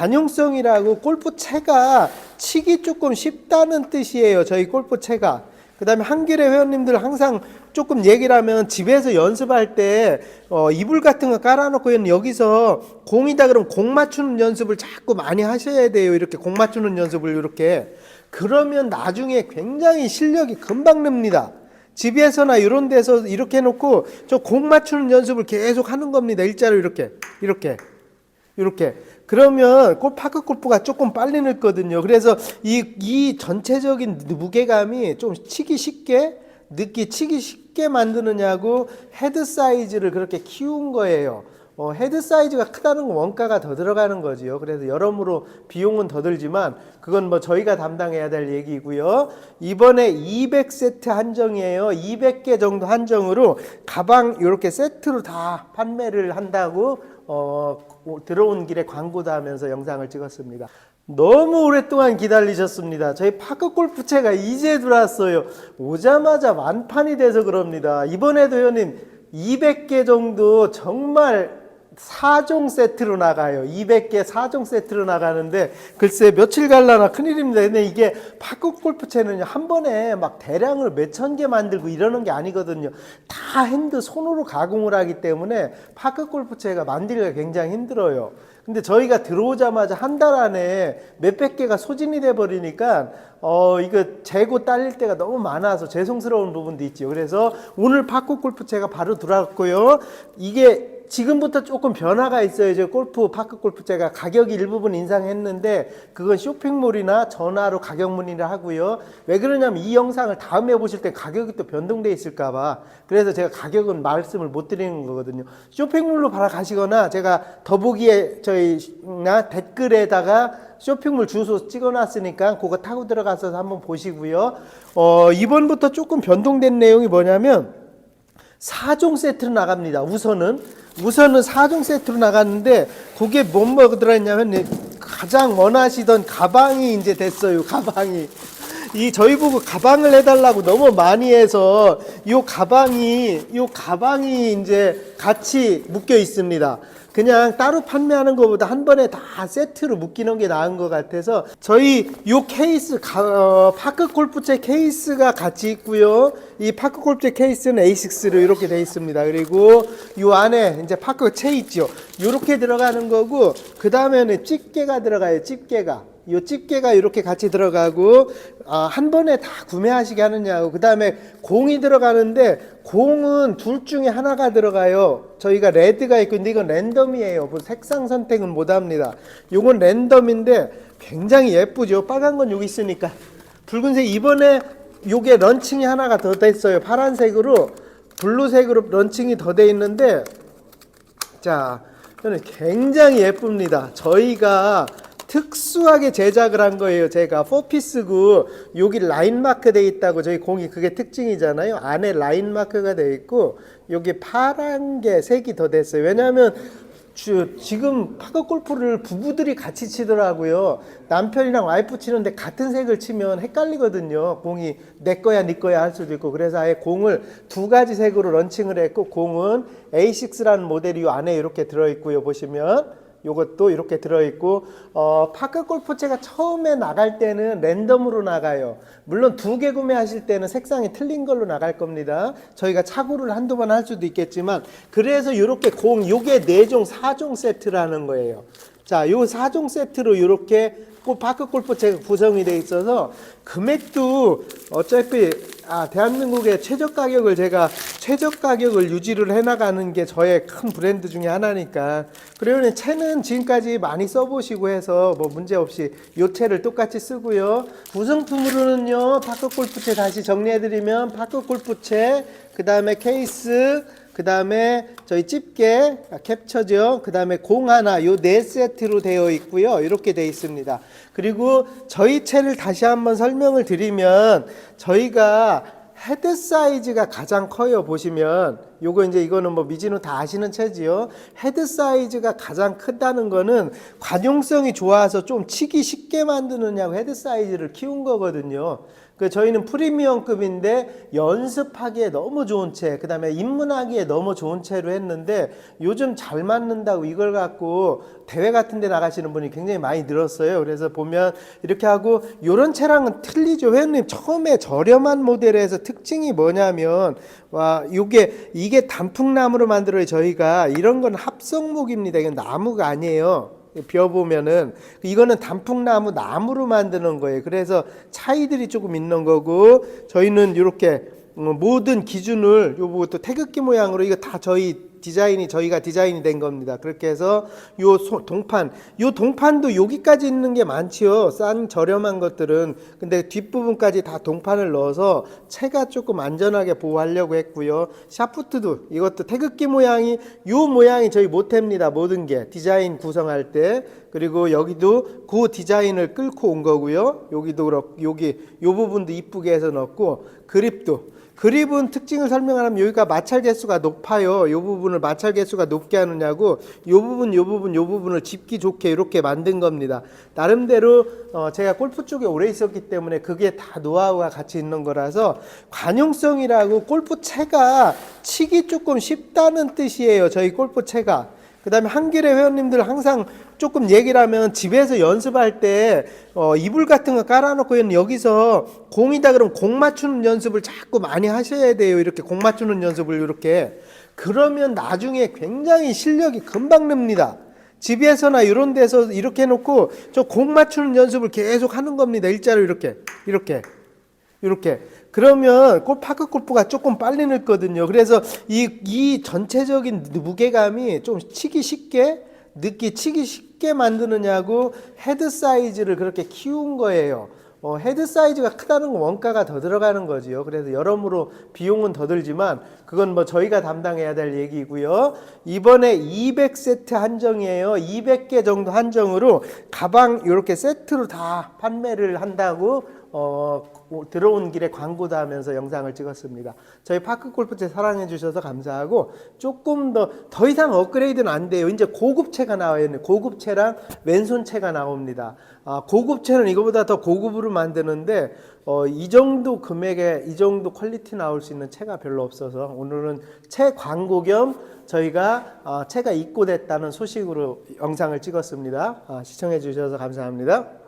관용성이라고 골프채가 치기 조금 쉽다는 뜻이에요. 저희 골프채가. 그 다음에 한길의 회원님들 항상 조금 얘기를 하면 집에서 연습할 때 어, 이불 같은 거 깔아놓고 여기서 공이다 그러면 공 맞추는 연습을 자꾸 많이 하셔야 돼요. 이렇게 공 맞추는 연습을 이렇게. 그러면 나중에 굉장히 실력이 금방 늡니다. 집에서나 이런 데서 이렇게 해놓고 저 공 맞추는 연습을 계속 하는 겁니다. 일자로 이렇게, 이렇게, 이렇게. 그러면 골 파크 골프가 조금 빨리 늘거든요. 그래서 이, 이 전체적인 무게감이 좀 치기 쉽게, 늦게 치기 쉽게 만드느냐고 헤드 사이즈를 그렇게 키운 거예요. 어, 헤드 사이즈가 크다는 건 원가가 더 들어가는 거지요. 그래서 여러모로 비용은 더 들지만 그건 뭐 저희가 담당해야 될 얘기고요. 이번에 200세트 한정이에요. 200개 정도 한정으로 가방 이렇게 세트로 다 판매를 한다고 어, 들어온 길에 광고도 하면서 영상을 찍었습니다. 너무 오랫동안 기다리셨습니다. 저희 파크 골프채가 이제 들어왔어요. 오자마자 만판이 돼서 그럽니다. 이번에도 회원님 200개 정도 정말 4종 세트로 나가요. 200개 4종 세트로 나가는데 글쎄 며칠 갈라나 큰일입니다. 근데 이게 파크 골프채는 한 번에 막 대량을 몇 천 개 만들고 이러는 게 아니거든요. 다 핸드 손으로 가공을 하기 때문에 파크 골프채가 만들기가 굉장히 힘들어요. 근데 저희가 들어오자마자 한 달 안에 몇백 개가 소진이 돼 버리니까 어 이거 재고 딸릴 때가 너무 많아서 죄송스러운 부분도 있지요. 그래서 오늘 파크 골프채가 바로 들어왔고요. 이게 지금부터 조금 변화가 있어요. 저 골프 파크 골프채가 가격이 일부분 인상했는데 그건 쇼핑몰이나 전화로 가격 문의를 하고요. 왜 그러냐면 이 영상을 다음에 보실 때 가격이 또 변동돼 있을까봐 그래서 제가 가격은 말씀을 못 드리는 거거든요. 쇼핑몰로 바로 가시거나 제가 더보기에 저희나 댓글에다가 쇼핑몰 주소 찍어놨으니까 그거 타고 들어가서 한번 보시고요. 어, 이번부터 조금 변동된 내용이 뭐냐면 4종 세트로 나갑니다. 우선은 우선은 4종 세트로 나갔는데 그게 뭐뭐 들어있냐면 가장 원하시던 가방이 이제 됐어요. 가방이 이 저희 보고 가방을 해달라고 너무 많이 해서 요 가방이 요 가방이 이제 같이 묶여 있습니다. 그냥 따로 판매하는 것보다 한 번에 다 세트로 묶이는 게 나은 것 같아서 저희 요 케이스 가, 어, 파크 골프채 케이스가 같이 있고요. 이 파크 골프채 케이스는 A6로 이렇게 돼 있습니다. 그리고 요 안에 이제 파크 채 있죠. 요렇게 들어가는 거고 그 다음에는 집게가 들어가요. 집게가. 요 집게가 이렇게 같이 들어가고 아, 한 번에 다 구매하시게 하느냐고. 그 다음에 공이 들어가는데 공은 둘 중에 하나가 들어가요. 저희가 레드가 있고 근데 이건 랜덤이에요. 뭐 색상 선택은 못합니다. 요건 랜덤인데 굉장히 예쁘죠. 빨간 건 여기 있으니까. 붉은색 이번에 요게 런칭이 하나가 더 됐어요. 파란색으로 블루색으로 런칭이 더 돼 있는데 자, 저는 굉장히 예쁩니다. 저희가 특수하게 제작을 한 거예요. 제가 포피스고 여기 라인 마크 돼 있다고 저희 공이 그게 특징이잖아요. 안에 라인 마크가 돼 있고 여기 파란 게 색이 더 됐어요. 왜냐하면 주, 지금 파크 골프를 부부들이 같이 치더라고요. 남편이랑 와이프 치는데 같은 색을 치면 헷갈리거든요. 공이 내 거야, 네 거야 할 수도 있고. 그래서 아예 공을 두 가지 색으로 런칭을 했고, 공은 A6라는 모델이 이 안에 이렇게 들어있고요. 보시면. 요것도 이렇게 들어있고 어, 파크 골프채가 처음에 나갈 때는 랜덤으로 나가요. 물론 두 개 구매하실 때는 색상이 틀린 걸로 나갈 겁니다. 저희가 착오를 한두 번 할 수도 있겠지만 그래서 이렇게 공 요게 네종사종 세트라는 거예요. 자, 요 4종 세트로 이렇게 파크 골프채가 구성이 돼 있어서 금액도 어차피 아, 대한민국의 최저 가격을 제가 최저 가격을 유지를 해나가는 게 저의 큰 브랜드 중에 하나니까. 그러면 채는 지금까지 많이 써보시고 해서 뭐 문제 없이 요 채를 똑같이 쓰고요. 구성품으로는요 파크 골프채 다시 정리해드리면 파크 골프채 그 다음에 케이스 그 다음에 저희 집게 아, 캡처죠. 그 다음에 공 하나 요 네 세트로 되어 있고요. 이렇게 되어 있습니다. 그리고 저희 채를 다시 한번 설명을 드리면 저희가 헤드 사이즈가 가장 커요. 보시면 요거 이제 이거는 뭐 미진우 다 아시는 채지요. 헤드 사이즈가 가장 크다는 거는 관용성이 좋아서 좀 치기 쉽게 만드느냐고 헤드 사이즈를 키운 거거든요. 그 저희는 프리미엄급인데 연습하기에 너무 좋은 채, 그 다음에 입문하기에 너무 좋은 채로 했는데 요즘 잘 맞는다고 이걸 갖고 대회 같은 데 나가시는 분이 굉장히 많이 늘었어요. 그래서 보면 이렇게 하고 요런 채랑은 틀리죠. 회원님 처음에 저렴한 모델에서 특징이 뭐냐면 와 요게 이게 단풍나무로 만들어요. 저희가 이런 건 합성목입니다. 이건 나무가 아니에요. 비어 보면은 이거는 단풍나무 나무로 만드는 거예요. 그래서 차이들이 조금 있는 거고 저희는 이렇게 어, 모든 기준을 요것도 태극기 모양으로 이거 다 저희 디자인이 저희가 디자인이 된 겁니다. 그렇게 해서 요 소- 동판, 요 동판도 여기까지 있는 게 많지요. 싼 저렴한 것들은 근데 뒷부분까지 다 동판을 넣어서 채가 조금 안전하게 보호하려고 했고요. 샤프트도 이것도 태극기 모양이 요 모양이 저희 모태입니다. 모든 게 디자인 구성할 때 그리고 여기도 그 디자인을 끌고 온 거고요. 여기도 그렇고 여기 요 부분도 이쁘게 해서 넣었고 그립도 그립은 특징을 설명하면 여기가 마찰 개수가 높아요. 이 부분을 마찰 개수가 높게 하느냐고 이 부분, 이 부분, 이 부분을 짚기 좋게 이렇게 만든 겁니다. 나름대로 어, 제가 골프 쪽에 오래 있었기 때문에 그게 다 노하우가 같이 있는 거라서 관용성이라고 골프 채가 치기 조금 쉽다는 뜻이에요. 저희 골프 채가. 그 다음에 한길의 회원님들 항상 조금 얘기를 하면 집에서 연습할 때 어, 이불 같은 거 깔아놓고 여기서 공이다 그러면 공 맞추는 연습을 자꾸 많이 하셔야 돼요. 이렇게 공 맞추는 연습을 이렇게 그러면 나중에 굉장히 실력이 금방 늡니다. 집에서나 이런 데서 이렇게 해놓고 저 공 맞추는 연습을 계속 하는 겁니다. 일자로 이렇게 이렇게 이렇게 그러면 골 파크 골프가 조금 빨리 늘거든요. 그래서 이, 이 전체적인 무게감이 좀 치기 쉽게 늦게 치기 쉽게 만드느냐고 헤드 사이즈를 그렇게 키운 거예요. 어, 헤드 사이즈가 크다는 건 원가가 더 들어가는 거지요. 그래서 여러모로 비용은 더 들지만 그건 뭐 저희가 담당해야 될 얘기고요. 이번에 200세트 한정이에요. 200개 정도 한정으로 가방 이렇게 세트로 다 판매를 한다고 어, 들어온 길에 광고도 하면서 영상을 찍었습니다. 저희 파크 골프채 사랑해 주셔서 감사하고 조금 더 더 이상 업그레이드는 안 돼요. 이제 고급채가 나와요. 고급채랑 왼손채가 나옵니다. 아, 고급채는 이거보다 더 고급으로 만드는데 어, 이 정도 금액에 이 정도 퀄리티 나올 수 있는 채가 별로 없어서 오늘은 채 광고 겸 저희가 어, 채가 입고됐다는 소식으로 영상을 찍었습니다. 아, 시청해 주셔서 감사합니다.